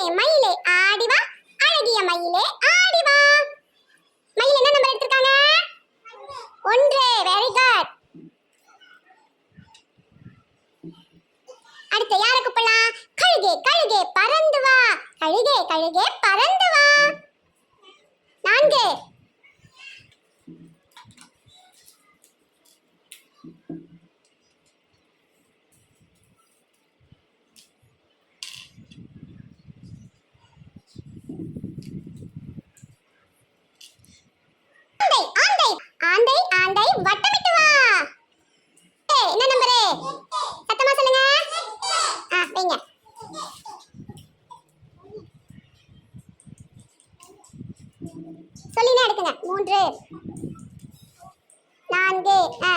மயிலே மயிலே ஆடி வா அழகிய மயிலே ஆடி வா மயில் என்ன நம்பர் எடுத்திருக்காங்க? ஒன்று. வெரி குட் அடுத்து யாரை கூப்பிடலாம்? கழுகே கழுகே பறந்து வா. கழுகே கழுகே பறந்து வா. நான்கு. வைங்க சொல்லினே எடுக்குங்க. மூன்று நான்கு ஆ.